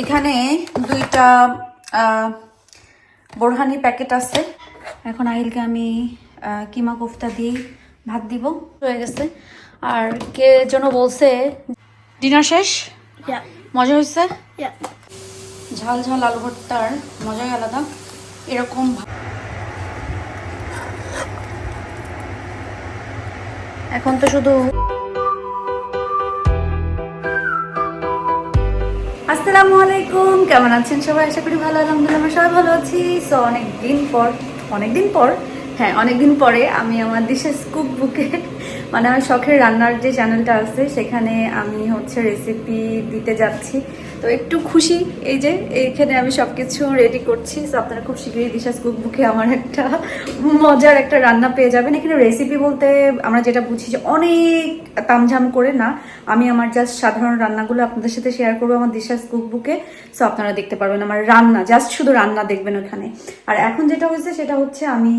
এখানে দুইটা বোরহানি প্যাকেট আছে। এখন আহিলকে আমি কিমা কোফতা দিয়ে ভাত দিব। হয়ে গেছে। আর কে যেন বলছে ডিনার শেষ? মজা হয়েছে? ঝাল ঝাল আলু ভর্তার মজাই আলাদা। এরকম এখন তো শুধু আসসালামু আলাইকুম, কেমন আছেন সবাই? আশা করি ভালো, আলহামদুলিল্লাহ, আমরা সবাই ভালো আছি। সো অনেক দিন পর অনেক দিন পর হ্যাঁ অনেক দিন পরে আমি আমার দেশের স্কুপ বুকে মানে আমার শখের রান্নার যে চ্যানেলটা আছে, সেখানে আমি হচ্ছে রেসিপি দিতে যাচ্ছি। তো একটু খুশি এই যে এইখানে আমি সব কিছু রেডি করছি। তো আপনারা খুব শীঘ্রই দিশাস কুক বুকে আমার একটা মজার একটা রান্না পেয়ে যাবেন। এখানে রেসিপি বলতে আমরা যেটা বুঝি যে অনেক তামঝাম করে না, আমি আমার জাস্ট সাধারণ রান্নাগুলো আপনাদের সাথে শেয়ার করব আমার দিশাস কুক বুকে সো আপনারা দেখতে পারবেন আমার রান্না জাস্ট শুধু রান্না দেখবেন ওখানে। আর এখন যেটা হয়েছে সেটা হচ্ছে আমি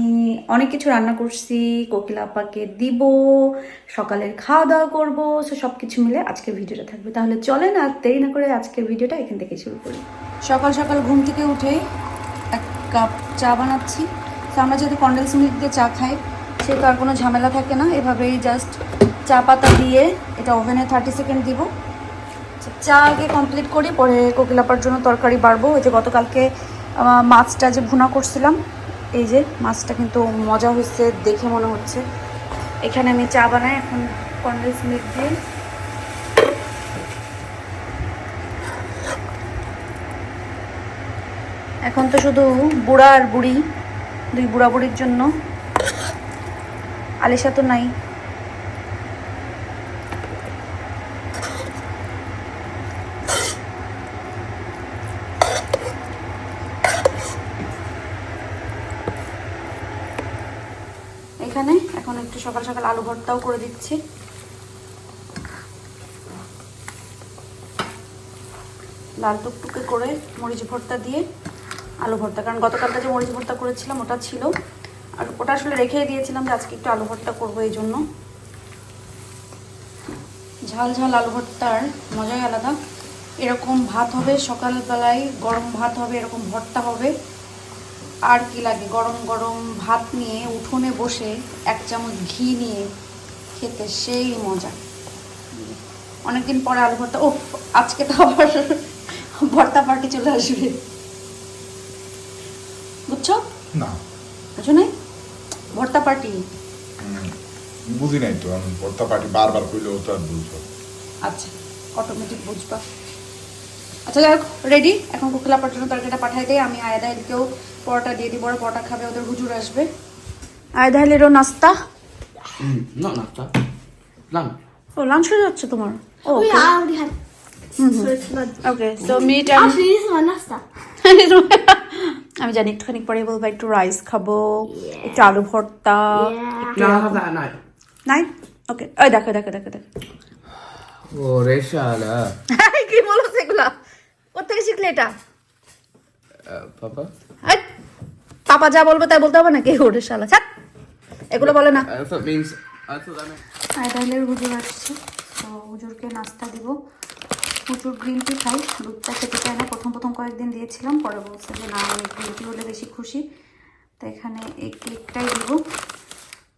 অনেক কিছু রান্না করছি, কোকিলা আপাকে দিব, সকালের খাওয়া দাওয়া করব। সো সব কিছু মিলে আজকের ভিডিওটা থাকবে। তাহলে চলেন আর দেরি না করে আজকের ভিডিওটা এখান থেকে শুরু করি। সকাল সকাল ঘুম থেকে উঠেই এক কাপ চা বানাচ্ছি। তো আমরা যেহেতু কন্ডেন্স মিল্ক দিয়ে চা খাই, সেহেতু আর কোনো ঝামেলা থাকে না। এভাবেই জাস্ট চা পাতা দিয়ে এটা ওভেনে থার্টি সেকেন্ড দিব। চা আগে কমপ্লিট করি, পরে কোকিলাপার জন্য তরকারি বাড়বো। ওই যে গতকালকে মাছটা যে ভুনা করছিলাম, এই যে মাছটা কিন্তু মজা হয়েছে, দেখে মনে হচ্ছে। এখানে আমি চা বানাই, এখন কন্ডেন্স মিল্ক দিয়ে এখন তো শুধু বুড়া আর বুড়ি, দুই বুড়া বুড়ির জন্য। আলিশা তো নাই। এখানে এখন একটু সকাল সকাল আলু ভর্তাও করে দিচ্ছি। লাল টুকটুকে করে মরিচ ভর্তা দিয়ে আলু ভর্তা, কারণ গতকালটা যে মরিচ ভর্তা করেছিলাম ওটা ছিল। আর ওটা আসলে রেখে দিয়েছিলাম যে আজকে একটু আলু ভর্তা করব এই জন্য। ঝাল ঝাল আলু ভর্তার মজাই আলাদা। এরকম ভাত হবে, সকালবেলায় গরম ভাত হবে, এরকম ভর্তা হবে। আর কি লাগে? গরম গরম ভাত নিয়ে উঠোনে বসে এক চামচ ঘি নিয়ে খেতে সেই মজা। অনেকদিন পরে আলু ভর্তা ও আজকে তো আবার ভর্তা পার্টি চলে আসবে। বুঝছ? না। বুঝো নাই? ভর্তা পার্টি। বুঝি নাই তো আমি পড়তা পাটি বারবার কইলেও তো আর বুঝব আচ্ছা অটোমেটিক বুঝবা। আচ্ছা যাই হোক রেডি এখন কুকিলা জন্য তরকারিটা পাঠাই দেয় আমি আয়দা হেলকেও পরোটা দিয়ে দিব ওরা পরোটা খাবে ওদের হুজুর আসবে। আয়দা হেলেরও নাস্তা? not nafta. Lamb. ও লাঞ্চ হয়ে যাচ্ছে তোমার? ও. Okay so meet Actually, this is my nasta. আমি জানি একটুখানি পরে বলব একটু রাইস খাব একটু আলু ভর্তা. নাই। ওকে ওই দেখো দেখো দেখো দেখো। Reshala. কি বলো সেগুলা? কোথেকে শিখলে এটা? পাপা? যা বলবে তাই বলতে হবে না কে ওরে শালা ছাড় এগুলো বলে না। I thought means. I thought that meant. আইডাইলের হুজুর আসছে তো হুজুরকে নাস্তা দিব। হুজুর গ্রিন টি খাই। দুধটা খেতে চায় না। প্রথম প্রথম কয়েকদিন দিয়েছিলাম, পরে বলছে যে, না, আমি গ্রিন টি হলে বেশি খুশি। তো এখানে এই কেকটাই দিব।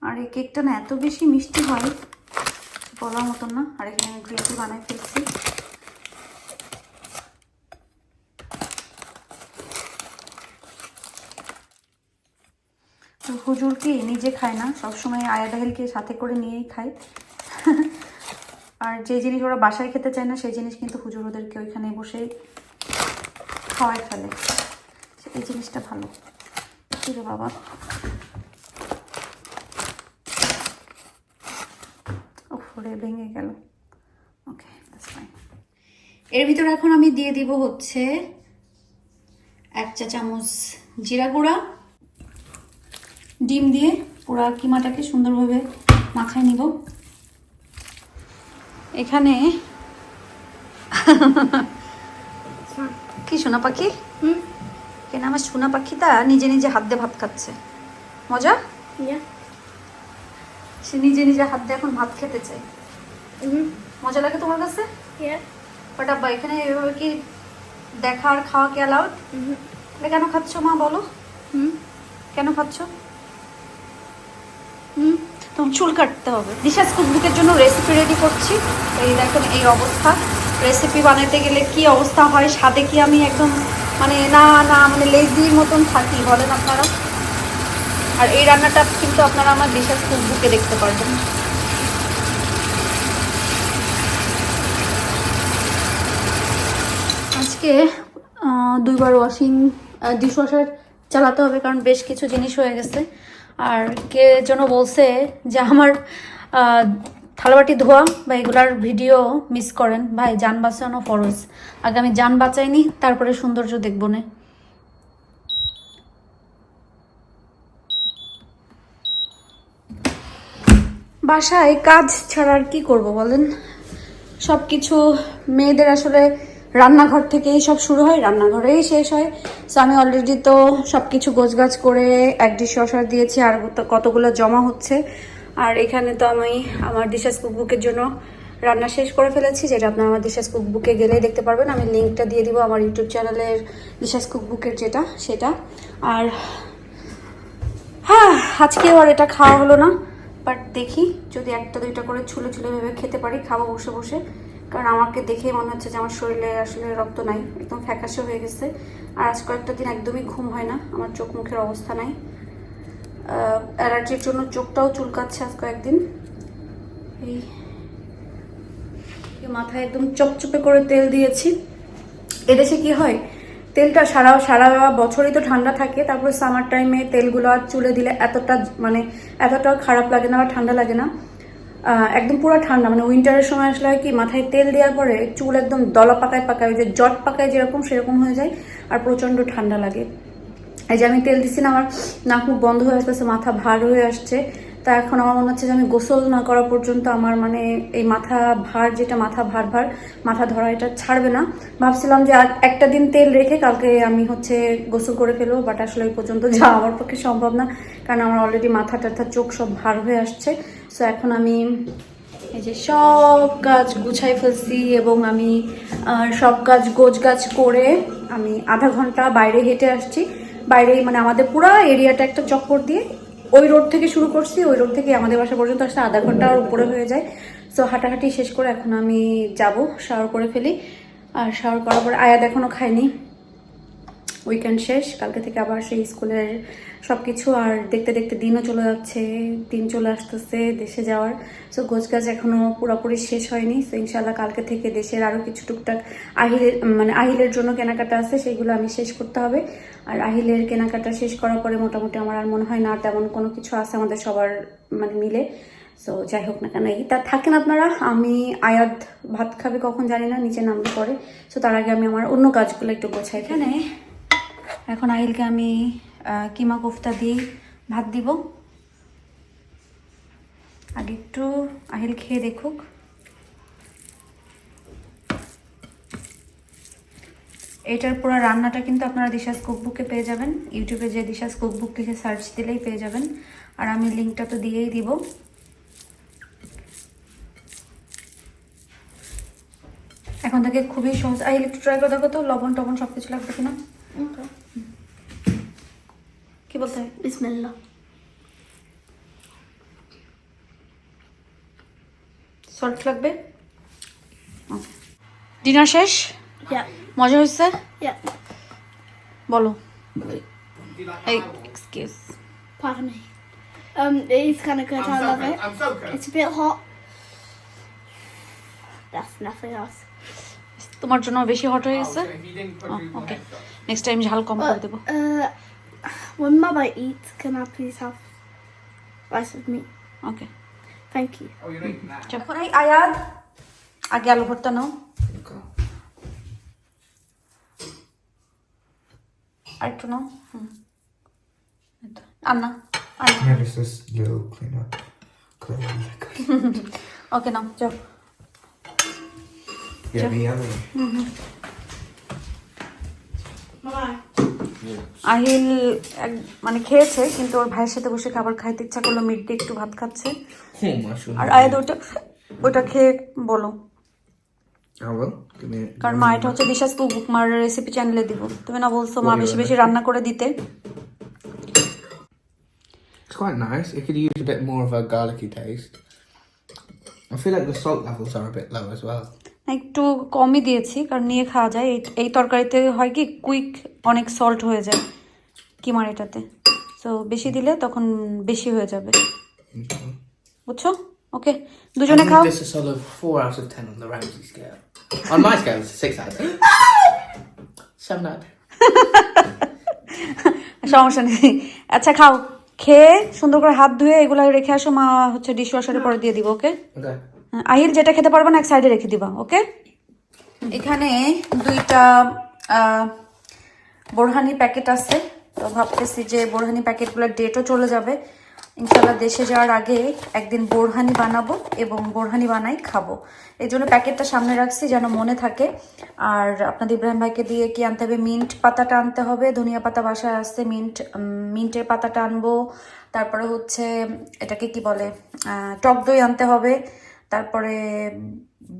আর এই কেকটা না এত বেশি মিষ্টি হয়, বলার মতন না। আর এখানে আমি গ্রিন টি বানাই ফেলছি। তো হুজুর কি নিজে খায় না? সবসময় আয়াদাহিলকে সাথে করে নিয়েই খায়। আর যে জিনিস ওরা বাসায় খেতে চায় না, সেই জিনিস কিন্তু হুজুর ওদেরকে ওইখানে বসেই খাওয়াই ফেলে। এই জিনিসটা ভালো। কি রে বাবা? ওরে ভেঙে গেল। ওকে এর ভিতরে এখন আমি দিয়ে দিব হচ্ছে এক চা চামচ জিরা গুঁড়া। ডিম দিয়ে পুরা কিমাটাকে সুন্দরভাবে মাখায় নিব। এখানে কি সোনা পাখি? কেন আমার সোনা পাখিটা নিজে নিজে হাত দিয়ে ভাত খাচ্ছে। মজা? সে নিজে নিজে হাত দিয়ে এখন ভাত খেতে Mm-hmm. মজা লাগে তোমার কাছে? বাট আব্বা এখানে এভাবে কি দেখা আর খাওয়া কি অ্যালাউড কেন খাচ্ছ মা বলো। হুম। কেন খাচ্ছ? হুম। তোমার চুল কাটতে হবে। দিশাস কুকবুকের জন্য রেসিপি রেডি করছি। এই দেখুন এই অবস্থা। রেসিপি বানাতে গেলে কি অবস্থা হয়? স্বাদে কি আমি একদম মানে না না মানে লেজির মতন থাকি, বলেন আপনারা? আর এই রান্নাটা কিন্তু আপনারা আমার দিশাস কুকবুকে দেখতে পারবেন। আজকে দুইবার ওয়াশিং ডিশ ওয়াশার চালাতে হবে, কারণ বেশ কিছু জিনিস হয়ে গেছে। আর কে যেন বলছে যে আমার থালাবাটি ধোয়া বা এগুলার ভিডিও মিস করেন। ভাই, যান বাঁচানো ফরজ। আগে আমি যান বাঁচাইনি, তারপরে সৌন্দর্য দেখব না। বাসায় কাজ ছাড়া আর কি করব বলেন? সব কিছু মেয়েদের আসলে রান্নাঘর থেকেই সব শুরু হয়, রান্নাঘরেই শেষ হয়। সো আমি অলরেডি তো সব কিছু গোছগাছ করে এক ডিশ ওয়াশার দিয়েছি, আর কত- কতগুলো জমা হচ্ছে। আর এখানে তো আমি আমার ডিশাস কুকবুকের জন্য রান্না শেষ করে ফেলেছি, যেটা আপনার আমার ডিশাস কুকবুকে গেলেই দেখতে পারবেন। আমি লিঙ্কটা দিয়ে দিব আমার ইউটিউব চ্যানেলের ডিশাস কুকবুকের যেটা, সেটা। আর হ্যাঁ আজকেও আর এটা খাওয়া হলো না বাট দেখি যদি একটা দুইটা করে ছুলে ছুলে ভেবে খেতে পারি, খাব বসে বসে। কারণ আমাকে দেখেই মনে হচ্ছে যে আমার শরীরে আসলে রক্ত নাই, একদম ফ্যাকাশে হয়ে গেছে। আর আজ কয়েকটা দিন একদমই ঘুম হয় না, আমার চোখ মুখের অবস্থা নাই। অ্যালার্জির জন্য চোখটাও চুলকাচ্ছে আজ কয়েকদিন। এই মাথায় একদম চপচপে করে তেল দিয়েছি। এদেশে কি হয়? তেলটা সারা সারা বছরই তো ঠান্ডা থাকে, তারপরে সামার টাইমে তেলগুলো আর চুলে দিলে এতটা মানে এতটা খারাপ লাগে না বা ঠান্ডা লাগে না। একদম পুরো ঠান্ডা মানে উইন্টারের সময় আসলে হয় কি, মাথায় তেল দেওয়ার পরে চুল একদম দলা পাকায় পাকায়, ওই যে জট পাকায় যেরকম সেরকম হয়ে যায় আর প্রচণ্ড ঠান্ডা লাগে। এই যে আমি তেল দিচ্ছি না, আমার নাক মুখ বন্ধ হয়ে আসতেছে, মাথা ভার হয়ে আসছে। তা এখন আমার মনে হচ্ছে যে আমি গোসল না করা পর্যন্ত আমার মানে এই মাথা ভার যেটা, মাথা ভার ভার, মাথা ধরা এটা ছাড়বে না। ভাবছিলাম যে একটা দিন তেল রেখে কালকে আমি হচ্ছে গোসল করে ফেলব বাট আসলে ওই পর্যন্ত যাওয়া আমার পক্ষে সম্ভব না, কারণ আমার অলরেডি মাথা টাথা চোখ সব ভার হয়ে আসছে। সো এখন আমি এই যে সব কাজ গুছাই ফেলছি এবং আমি সব কাজ গোছ গাছ করে আমি আধা ঘণ্টা বাইরে হেঁটে আসছি। বাইরেই মানে আমাদের পুরো এরিয়াটা একটা চক্কর দিয়ে ওই রোড থেকে শুরু করছি, ওই রোড থেকে আমাদের বাসা পর্যন্ত আসতে আধা ঘণ্টার উপরে হয়ে যায়। সো হাঁটাহাঁটি শেষ করে এখন আমি যাব শাওয়ার করে ফেলি। আর শাওয়ার করার পর আয়াত এখনও খাইনি উইকেন্ড শেষ, কালকে থেকে আবার সেই স্কুলের সব কিছু আর দেখতে দেখতে দিনও চলে যাচ্ছে, দিন চলে আসতেছে দেশে যাওয়ার। সো গোছগাছ এখনও পুরোপুরি শেষ হয়নি। সো ইনশাল্লাহ কালকে থেকে দেশের আরও কিছু টুকটাক আহিলের মানে আহিলের জন্য কেনাকাটা আছে, সেগুলো আমি শেষ করতে হবে। আর আহিলের কেনাকাটা শেষ করার পরে মোটামুটি আমার আর মনে হয় না তেমন কোনো কিছু আছে আমাদের সবার মানে মিলে। সো যাই হোক না কেন তা থাকেন আপনারা। আমি আয়াত ভাত খাবে কখন জানি না, নিচে নামলে পরে। সো তার আগে আমি আমার অন্য কাজগুলো একটু গোছাই এখানে এখন আহিলকে আমি কিমা কোফতা দিয়ে ভাত দিব। আগে একটু আহিল খেয়ে দেখুক। এটার পুরো রান্নাটা কিন্তু আপনারা দিশাস কুকবুকে পেয়ে যাবেন। ইউটিউবে যে দিশাস কুকবুক লিখে সার্চ দিলেই পেয়ে যাবেন। আর আমি লিঙ্কটা তো দিয়েই দিব। এখন থেকে খুবই সহজ। আহিল, একটু ট্রাই করে দেখো তো লবণ টবণ সব কিছু লাগবে কিনা. কি বলতে হয় Bismillah. সল্ট লাগবে ডিনার শেষ মজা হয়েছে বলো এই excuse Pardon me. Um, it is kind of good. I love it. I'm so good. It's a bit hot. That's nothing else. তোমার জন্য বেশি হট হয়ে গেছে ওকে নেক্সট টাইম ঝাল কম করে দেবো uh, when Mama eats, can I please have rice with meat? Okay Thank you. Oh. এখন এই আয়াদ আগে আলু ভর্তা নাও আর একটু নাও। আন্না আন্না little cleanup. ওকে নাও যাও Yummy, yummy. আহিল মানে খেয়েছে কিন্তু ওর ভাইয়ের সাথে বসে খাবার খাইতে ইচ্ছা করল মিড ডে একটু ভাত খাচ্ছে Oh. আর আয়াদ ওটা ওটা খেয়ে বলো. কারণ মা এটা হচ্ছে দিশা স্কুল বুক মার রেসিপি চ্যানেলে দিব তুমি না বলছো মা বেশি বেশি রান্না করে দিতে It's quite nice. It could use a bit more of a garlicky taste. I feel like the salt levels are a bit low as well. একটু কমই দিয়েছি কারণ নিয়ে খাওয়া যায়। এই- এই তরকারিতে হয় কি কুইক অনেক সল্ট হয়ে যায় কিমার এটাতে সো বেশি দিলে তখন বেশি হয়ে যাবে। বুঝছ? ওকে দুজনে খাও। give this a solid four out of ten on the Ramsey scale. on my scale, it's a six out of ten. Seven out সমস্যা নেই। আচ্ছা খাও। খেয়ে সুন্দর করে হাত ধুয়ে এগুলো রেখে আসো মা হচ্ছে ডিশ ওয়াশারে পরে দিয়ে দিব ওকে Okay. আহিল যেটা খেতে পারবে না, এক সাইডে রেখে দিবা, ওকে? এখানে দুইটা বোরহানি প্যাকেট আছে। তো ভাবতেছি যে বোরহানি প্যাকেটগুলোর ডেটও চলে যাবে। ইনশাল্লাহ দেশে যাওয়ার আগে একদিন বোরহানি বানাবো এবং বোরহানি বানাই খাব। এই জন্য প্যাকেটটা সামনে রাখছি যেন মনে থাকে। আর আপনাদের ইব্রাহিম ভাইকে দিয়ে কি আনতে হবে? মিন্ট পাতাটা আনতে হবে। ধনিয়া পাতা বাসায় আসছে মিন্ট মিন্টের পাতাটা আনব। তারপরে হচ্ছে, এটাকে কি বলে? টক দই আনতে হবে। তারপরে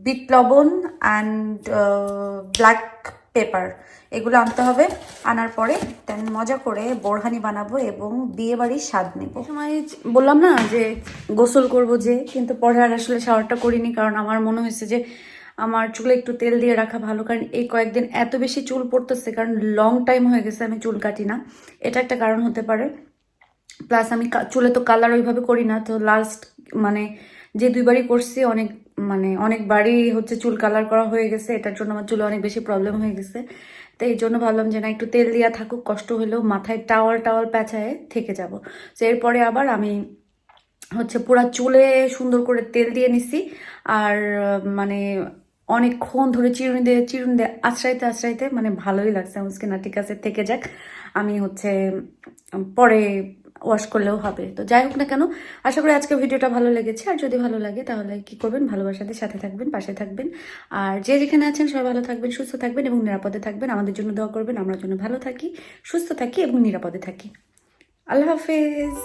বিট লবণ অ্যান্ড ব্ল্যাক পেপার এগুলো আনতে হবে। আনার পরে দেন মজা করে বোরহানি বানাবো এবং বিয়ে বাড়ির স্বাদ নেব। সময় বললাম না যে গোসল করব যে, কিন্তু পরে আর আসলে শাওয়ারটা করিনি, কারণ আমার মনে হয়েছে যে আমার চুলে একটু তেল দিয়ে রাখা ভালো, কারণ এই কয়েকদিন এত বেশি চুল পড়তেছে, কারণ লং টাইম হয়ে গেছে আমি চুল কাটি না। এটা একটা কারণ হতে পারে। প্লাস আমি চুলে তো কালার ওইভাবে করি না, তো লাস্ট মানে যে দুইবারই করছি, অনেক মানে অনেকবারই হচ্ছে চুল কালার করা হয়ে গেছে, এটার জন্য আমার চুলে অনেক বেশি প্রবলেম হয়ে গেছে। তো এই জন্য ভাবলাম যে না, একটু তেল দিয়া থাকুক, কষ্ট হলেও মাথায় টাওয়াল টাওয়াল প্যাঁচায় থেকে যাব। তো এরপরে আবার আমি হচ্ছে পুরা চুলে সুন্দর করে তেল দিয়ে নিছি, আর মানে অনেকক্ষণ ধরে চিরুনি দিয়ে চিরুনি দিয়ে আশ্রাইতে আশ্রাইতে মানে ভালোই লাগছে। আমার স্কিন ঠিক আছে, থেকে যাক। আমি হচ্ছে, পরে ওয়াশ করলেও হবে। তো যাই হোক না কেন, আশা করি আজকে ভিডিওটা ভালো লেগেছে। আর যদি ভালো লাগে তাহলে কি করবেন? ভালোবাসাতে সাথে থাকবেন, পাশে থাকবেন। আর যে যেখানে আছেন সবাই ভালো থাকবেন, সুস্থ থাকবেন এবং নিরাপদে থাকবেন। আমাদের জন্য দোয়া করবেন, আমরা জন্য ভালো থাকি, সুস্থ থাকি এবং নিরাপদে থাকি। আল্লাহ হাফেজ।